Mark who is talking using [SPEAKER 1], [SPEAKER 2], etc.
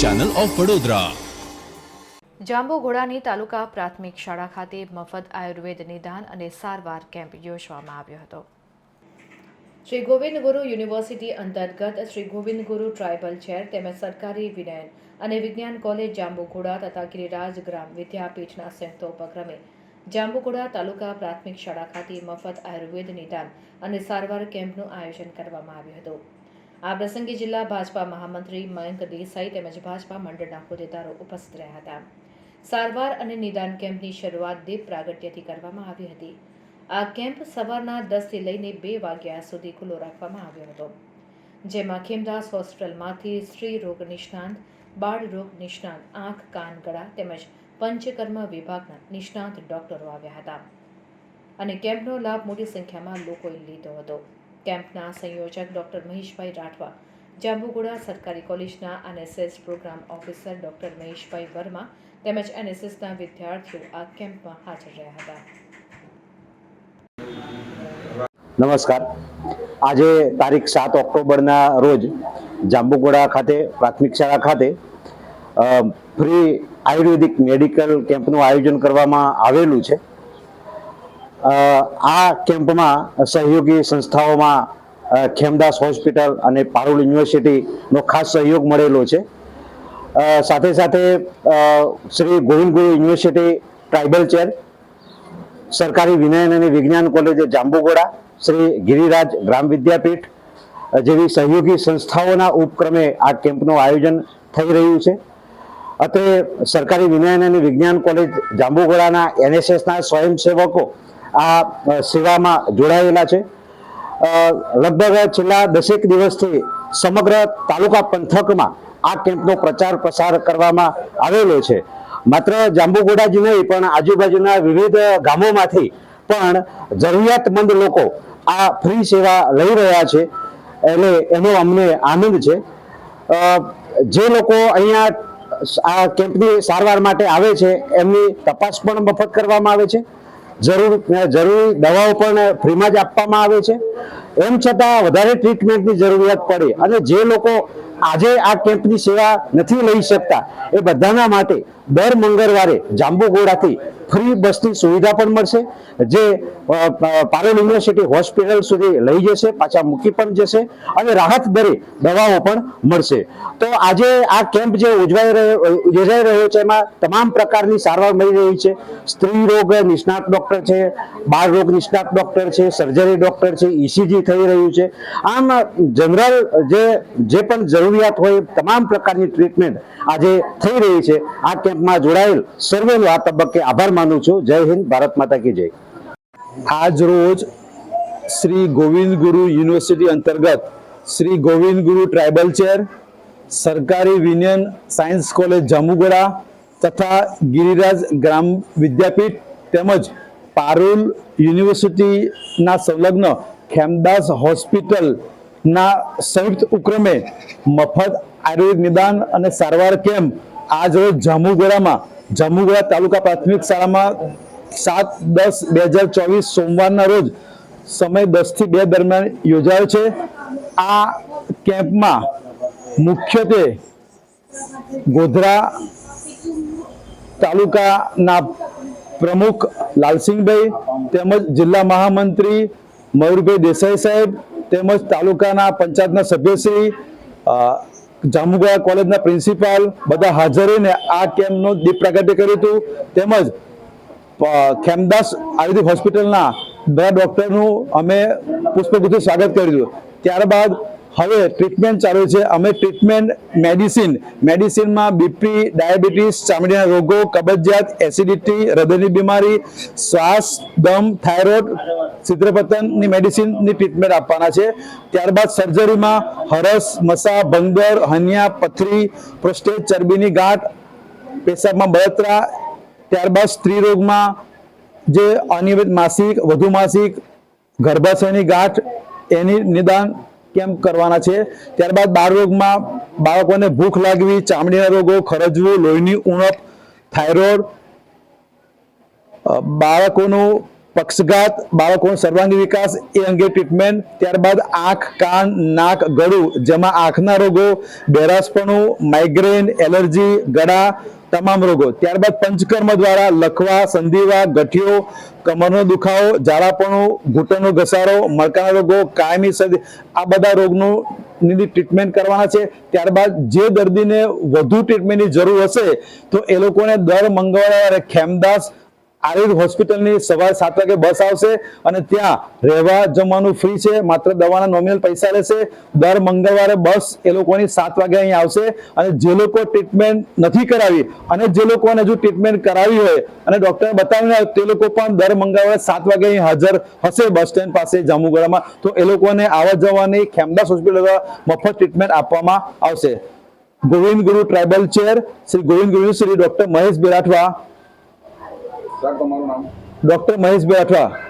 [SPEAKER 1] Channel of Vadodara
[SPEAKER 2] જાંબુઘોડાની તાલુકા પ્રાથમિક શાળા ખાતે મફત આયુર્વેદ નિદાન અને સારવાર કેમ્પ યોજવામાં આવ્યો હતો. શ્રી ગોવિંદ ગુરુ યુનિવર્સિટી અંતર્ગત શ્રી ગોવિંદ ગુરુ ટ્રાઇબલ ચેર તેમજ સરકારી વિનયન અને વિજ્ઞાન કોલેજ જાંબુઘોડા તથા ગિરિરાજ ગ્રામ વિદ્યાપીઠના સંયુક્ત ઉપક્રમે જાંબુઘોડા તાલુકા પ્રાથમિક શાળા ખાતે મફત આયુર્વેદ નિદાન અને સારવાર કેમ્પનું આયોજન કરવામાં આવ્યું હતું. આ પ્રસંગે જિલ્લા ભાજપા મહામંત્રી મયંક દેસાઈ તેમજ ભાજપા મંડળના હોદ્દેદારો ઉપસ્થિત રહ્યા હતા. સારવાર અને નિદાન કેમ્પની શરૂઆત દીપ પ્રાગટ્યથી કરવામાં આવી હતી. આ કેમ્પ સવારના દસથી લઈને બે વાગ્યા સુધી ખુલ્લો રાખવામાં આવ્યો હતો. જેમાં ખેમદાસ હોસ્પિટલમાંથી સ્ત્રી રોગ નિષ્ણાંત, બાળ રોગ નિષ્ણાંત, આંખ, કાન, ગળા તેમજ પંચકર્મ વિભાગના નિષ્ણાંત ડોક્ટરો આવ્યા હતા. અને કેમ્પનો લાભ મોટી સંખ્યામાં લોકોએ લીધો હતો. કેમ્પના સંયોજક ડૉક્ટર મહેશભાઈ રાઠવા, જાંબુગુડા સરકારી કોલેજના NSS program officer doctor Maheshbhai Verma તેમજ એનએસએસના વિદ્યાર્થીઓ આ કેમ્પમાં હાજર રહ્યા હતા.
[SPEAKER 3] નમસ્કાર. આજે તારીખ સાત ઓક્ટોબરના રોજ જાંબુગોડા ખાતે પ્રાથમિક શાળા ખાતે ફ્રી આયુર્વેદિક મેડિકલ કેમ્પનું આયોજન કરવામાં આવેલું છે. આ કેમ્પમાં સહયોગી સંસ્થાઓમાં ખેમદાસ હોસ્પિટલ અને પારુલ યુનિવર્સિટીનો ખાસ સહયોગ મળેલો છે. સાથે સાથે શ્રી ગોવિંદ ગુરુ યુનિવર્સિટી ટ્રાઇબલ ચેર, સરકારી વિજ્ઞાન અને વિજ્ઞાન કોલેજ જાંબુગોડા, શ્રી ગિરિરાજ ગ્રામ વિદ્યાપીઠ, જેવી સહયોગી સંસ્થાઓના ઉપક્રમે આ કેમ્પનું આયોજન થઈ રહ્યું છે. અત્રે સરકારી વિજ્ઞાન અને વિજ્ઞાન કોલેજ જાંબુગોડાના એનએસએસના સ્વયંસેવકો આ સેવામાં જોડાયેલા છે. લગભગ છેલ્લા દસેક દિવસથી સમગ્ર તાલુકા પંથકમાં આ કેમ્પનો પ્રચાર પ્રસાર કરવામાં આવેલો છે. માત્ર જાંબુગોડા જ નહીં પણ આજુબાજુના વિવિધ ગામોમાંથી પણ જરૂરિયાતમંદ લોકો આ ફ્રી સેવા લઈ રહ્યા છે એટલે એનો અમને આનંદ છે. જે લોકો અહીંયા આ કેમ્પની સારવાર માટે આવે છે એમની તપાસ પણ મફત કરવામાં આવે છે. જરૂર જરૂરી દવાઓ પણ ફ્રીમાં જ આપવામાં આવે છે. એમ છતાં વધારે ટ્રીટમેન્ટની જરૂરિયાત પડે અને જે લોકો આજે આ કેમ્પની સેવા નથી લઈ શકતા, એ બધાના માટે દર મંગળવારે જાંબુગોડાથી ફ્રી બસની સુવિધા પણ મળશે, જે પારોલ યુનિવર્સિટી હોસ્પિટલ સુધી લઈ જશે, પાછા મૂકી પણ જશે અને રાહત દરે દવાઓ પણ મળશે. તો આજે આ કેમ્પ જે ઉજવાઈ રહ્યો યોજાઈ રહ્યો છે, એમાં તમામ પ્રકારની સારવાર મળી રહી છે. સ્ત્રી રોગ નિષ્ણાત ડોક્ટર છે, બાળ રોગ નિષ્ણાત ડોક્ટર છે, સર્જરી ડોક્ટર છે, ઈસીજી થઈ રહ્યું છે. આમ, જનરલ, જે જે પણ જરૂરિયાત હોય તમામ પ્રકારની ટ્રીટમેન્ટ આજે થઈ રહી છે. આ કેમ્પમાં જોડાયેલ સર્વેનો આ તબક્કે આભાર માનું છું. જય હિન્દ, ભારત માતા કી જય.
[SPEAKER 4] આજ રોજ શ્રી ગોવિંદ ગુરુ યુનિવર્સિટી અંતર્ગત શ્રી ગોવિંદ ગુરુ ટ્રાઇબલ ચેર, સરકારી વિનિયન સાયન્સ કોલેજ જાંબુગોડા તથા ગિરિરાજ ગ્રામ વિદ્યાપીઠ તેમજ પારુલ યુનિવર્સિટીના સંલગ્ન ખેમદાસ હોસ્પિટલના સંયુક્ત ઉપક્રમે મફત આયુર્વેદ નિદાન અને સારવાર કેમ્પ આજ રોજ જાંબુગોડામાં જાંબુગોડા તાલુકા પ્રાથમિક શાળામાં સાત દસ બે હજાર ચોવીસ સોમવારના રોજ સમય દસથી બે દરમિયાન યોજાયો છે. આ કેમ્પમાં મુખ્યત્વે ગોધરા તાલુકાના પ્રમુખ લાલસિંહભાઈ તેમજ જિલ્લા મહામંત્રી મયુરભાઈ દેસાઈ સાહેબ તેમજ તાલુકાના પંચાયતના સભ્યશ્રી અ, કોલેજના પ્રિન્સિપાલ બધા હાજર રહીને આ કેમ્પનું દીપ પ્રાગટ્ય કર્યું હતું. તેમજ ખેમદાસ આયુર્વેદિક હોસ્પિટલના બધા ડૉક્ટરનું અમે પુષ્પગુચ્છથી સ્વાગત કર્યું ત્યારબાદ હવે ટ્રીટમેન્ટ ચાલુ છે. અમે ટ્રીટમેન્ટ મેડિસિન મેડિસિનમાં બીપી ડાયાબિટીસ ચામડીના રોગો કબજિયાત એસિડિટી હૃદયની બીમારી શ્વાસ દમ થાઇરોઇડ છિદ્રપતનની મેડિસિનની ટ્રીટમેન્ટ આપવાના છે. ત્યારબાદ સર્જરીમાં હરસ, મસા ભંગર હનિયા, પથરી પ્રોસ્ટેટ ચરબીની ગાંઠ, પેશાબમાં બળતરા, ત્યારબાદ સ્ત્રી રોગમાં જે અનિયમિત માસિક, વધુ માસિક, ગર્ભાશયની ગાંઠ, એની નિદાન કેમ્પ કરવાના છે. ત્યારબાદ બાળ રોગમાં બાળકોને ભૂખ લાગવી, ચામડીના રોગો, ખરજવું, લોહીની ઉણપ, થાઇરોઇડ બાળકોનું પક્ષઘાત, બાળકોનો સર્વાંગી વિકાસ એ અંગે ટ્રીટમેન્ટ ત્યારબાદ આંખ, કાન, નાક, ગળું, જેમાં આંખના રોગો, બેરાસપણું માઇગ્રેન એલર્જી ગળા, તમામ રોગો. ત્યારબાદ પંચકર્મ દ્વારા લખવા, સંધિવા, ગઠિયો, કમરનો દુખાવો, ઝાડાપણું, ઘૂંટણનો ઘસારો મણકાના રોગો, કાયમી સદી, આ બધા રોગનું ની ટ્રીટમેન્ટ કરવાના છે. ત્યારબાદ જે દર્દીને વધુ ટ્રીટમેન્ટની જરૂર હશે, તો એ લોકોને દર મંગળવારે ખેમદાસ આયુર્વેદ હોસ્પિટલની સવારે સાત વાગે બસ આવશે અને ત્યાં રહેવા જમવાનું ફ્રી છે. માત્ર દવાના નોમિનલ પૈસા રહેશે. દર મંગળવારે બસ એ લોકોની સાત વાગે અહીં આવશે અને જે લોકો ટ્રીટમેન્ટ નથી કરાવી અને જે લોકોને હજુ ટ્રીટમેન્ટ કરાવી હોય અને ડોક્ટરે બતાવીને આવે તે લોકો પણ દર મંગળવારે સાત વાગે અહીં હાજર હશે બસ સ્ટેન્ડ પાસે જાંબુગડામાં તો એ લોકોને આવવા જવાની ખેમદાસ હોસ્પિટલ મફત ટ્રીટમેન્ટ આપવામાં આવશે. ગોવિંદ ગુરુ tribal chair Shri Govind Guru Shri doctor Mahesh બેરાઠવા
[SPEAKER 1] સર તમારું નામ?
[SPEAKER 4] ડોક્ટર મહેશભાઈ બેરાઠવા